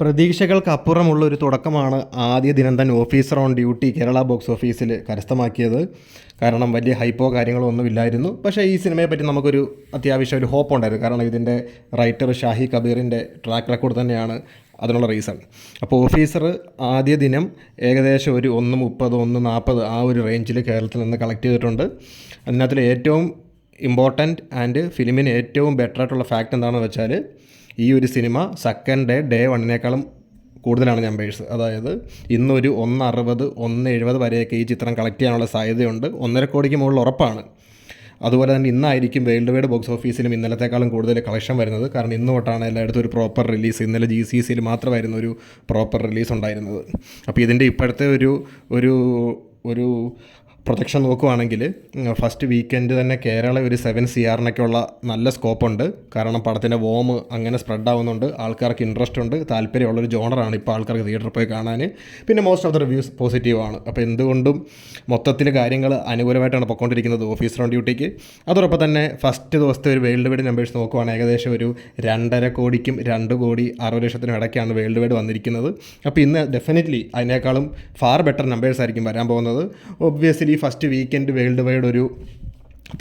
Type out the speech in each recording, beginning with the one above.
പ്രതീക്ഷകൾക്കപ്പുറമുള്ള ഒരു തുടക്കമാണ് ആദ്യ ദിനം തന്നെ officer on duty Kerala box ഓഫീസിൽ കരസ്ഥമാക്കിയത്. കാരണം വലിയ ഹൈപ്പോ കാര്യങ്ങളോ ഒന്നുമില്ലായിരുന്നു പക്ഷേ ഈ സിനിമയെ പറ്റി നമുക്കൊരു അത്യാവശ്യം ഒരു ഹോപ്പ് ഉണ്ടായിരുന്നു. കാരണം ഇതിന്റെ റൈറ്റർ ഷാഹി കബീറിന്റെ ട്രാക്ക് റെക്കോർഡ് തന്നെയാണ് അതിനുള്ള റീസൺ അപ്പോൾ ഓഫീസർ ആദ്യ ദിനം ഏകദേശം ഒരു ഒന്ന് മുപ്പത് ഒന്ന് നാൽപ്പത് ആ ഒരു റേഞ്ചിൽ കേരളത്തിൽ നിന്ന് കളക്ട് ചെയ്തിട്ടുണ്ട്. അതിനകത്തിൽ ഏറ്റവും ഇമ്പോർട്ടന്റ് ആൻഡ് ഫിലിമിന് ഏറ്റവും ബെറ്റർ ആയിട്ടുള്ള ഫാക്റ്റ് എന്താണെന്ന് വെച്ചാൽ ഈ ഒരു സിനിമ സെക്കൻഡ് ഡേ ഡേ വണ്ണിനേക്കാളും കൂടുതലാണ് നമ്പേഴ്സ് അതായത് ഇന്നൊരു ഒന്ന് അറുപത് ഒന്ന് എഴുപത് വരെയൊക്കെ ഈ ചിത്രം കളക്ട് ചെയ്യാനുള്ള സാധ്യതയുണ്ട്. ഒന്നര കോടിക്ക് മുകളിൽ ഉറപ്പാണ്. അതുപോലെ തന്നെ ഇന്നായിരിക്കും വേൾഡ് വൈഡ് ബോക്സ് ഓഫീസിലും ഇന്നലത്തെക്കാളും കൂടുതൽ കളക്ഷൻ വരുന്നത്. കാരണം ഇന്ന് തൊട്ടാണ് എല്ലായിടത്തും ഒരു പ്രോപ്പർ റിലീസ് ഇന്നലെ ജി സി സിയിൽ മാത്രമായിരുന്നു ഒരു പ്രോപ്പർ റിലീസ് ഉണ്ടായിരുന്നത്. അപ്പോൾ ഇതിന്റെ ഇപ്പോഴത്തെ ഒരു ഒരു ഒരു പ്രൊജക്ഷൻ നോക്കുവാണെങ്കിൽ ഫസ്റ്റ് വീക്കെൻഡ് തന്നെ കേരള ഒരു സെവൻ സി ആറിനൊക്കെയുള്ള നല്ല സ്കോപ്പുണ്ട് കാരണം പടത്തിന്റെ വോം അങ്ങനെ സ്പ്രെഡ് ആവുന്നുണ്ട്. ആൾക്കാർക്ക് ഇൻട്രസ്റ്റ് ഉണ്ട്. താല്പര്യമുള്ളൊരു ജോണറാണ് ഇപ്പോൾ ആൾക്കാർക്ക് തിയേറ്ററിൽ പോയി കാണാൻ പിന്നെ മോസ്റ്റ് ഓഫ് ദ റിവ്യൂസ് പോസിറ്റീവാണ് അപ്പോൾ എന്തുകൊണ്ടും മൊത്തത്തിൽ കാര്യങ്ങൾ അനുകൂലമായിട്ടാണ് പൊയ്ക്കൊണ്ടിരിക്കുന്നത് ഓഫീസർ ഓൺ ഡ്യൂട്ടിക്ക് അതോടൊപ്പം തന്നെ ഫസ്റ്റ് ദിവസത്തെ ഒരു വേൾഡ് വൈഡ് നമ്പേഴ്സ് നോക്കുവാണെങ്കിൽ ഏകദേശം ഒരു രണ്ടര കോടിക്കും രണ്ട് കോടി അറുപത് ലക്ഷത്തിനും ഇടയ്ക്കാണ് വേൾഡ് വൈഡ് വന്നിരിക്കുന്നത്. അപ്പോൾ ഇന്ന് ഡെഫിനറ്റ്ലി അതിനേക്കാളും ഫാർ ബെറ്റർ നമ്പേഴ്സ് ആയിരിക്കും വരാൻ പോകുന്നത്. Obviously first weekend world wide ഒരു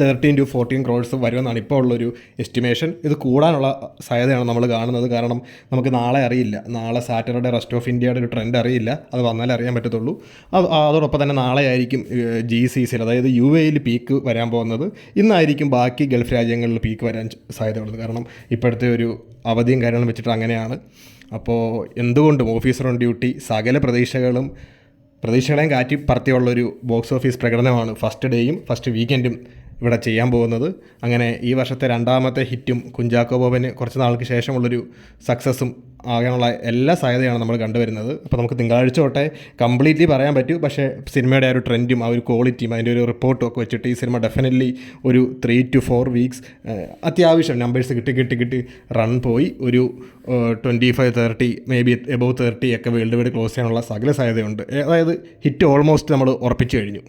തേർട്ടീൻ ടു ഫോർട്ടീൻ ക്രോഡ്സ് വരുമെന്നാണ് ഇപ്പോൾ ഉള്ളൊരു എസ്റ്റിമേഷൻ ഇത് കൂടാനുള്ള സാധ്യതയാണ് നമ്മൾ കാണുന്നത്. കാരണം നമുക്ക് നാളെ അറിയില്ല. നാളെ സാറ്റർഡേ റെസ്റ്റ് ഓഫ് ഇന്ത്യയുടെ ഒരു ട്രെൻഡ് അറിയില്ല. അത് വന്നാലേ അറിയാൻ പറ്റത്തുള്ളൂ. അത് അതോടൊപ്പം തന്നെ നാളെ ആയിരിക്കും ജി സി സിയിൽ അതായത് യു എയിൽ പീക്ക് വരാൻ പോകുന്നത്. ഇന്നായിരിക്കും ബാക്കി ഗൾഫ് രാജ്യങ്ങളിൽ പീക്ക് വരാൻ സാധ്യതയുള്ളത്. കാരണം ഇപ്പോഴത്തെ ഒരു അവധിയും കാര്യങ്ങളും വെച്ചിട്ട് അങ്ങനെയാണ്. അപ്പോൾ എന്തുകൊണ്ടും ഓഫീസർ ഓൺ ഡ്യൂട്ടി സകല പ്രതീക്ഷകളും പ്രതീക്ഷകളെയും കാറ്റി പറത്തിയുള്ളൊരു ബോക്സ് ഓഫീസ് പ്രകടനമാണ് ഫസ്റ്റ് ഡേയും ഫസ്റ്റ് വീക്കെൻഡും ഇവിടെ ചെയ്യാൻ പോകുന്നത്. അങ്ങനെ ഈ വർഷത്തെ രണ്ടാമത്തെ ഹിറ്റും കുഞ്ചാക്കോ ബോബന് കുറച്ച് നാൾക്ക് ശേഷമുള്ളൊരു സക്സസ്സും ആകാനുള്ള എല്ലാ സാധ്യതയാണ് നമ്മൾ കണ്ടുവരുന്നത്. അപ്പോൾ നമുക്ക് തിങ്കളാഴ്ച തൊട്ടേ കംപ്ലീറ്റ്ലി പറയാൻ പറ്റൂ. പക്ഷേ സിനിമയുടെ ആ ഒരു ട്രെൻഡും ആ ഒരു ക്വാളിറ്റിയും അതിന്റെ ഒരു റിപ്പോർട്ടും ഒക്കെ വെച്ചിട്ട് ഈ സിനിമ ഡെഫിനറ്റ്ലി ഒരു ത്രീ ടു ഫോർ വീക്സ് അത്യാവശ്യം നമ്പേഴ്സ് കിട്ടി കിട്ടി കിട്ടി റൺ പോയി. ഒരു twenty five thirty maybe above thirty ഒക്കെ വേൾഡ് വൈഡ് ക്ലോസ് ചെയ്യാനുള്ള സകല സാധ്യതയുണ്ട്. അതായത് ഹിറ്റ് ഓൾമോസ്റ്റ് നമ്മൾ ഉറപ്പിച്ചു കഴിഞ്ഞു.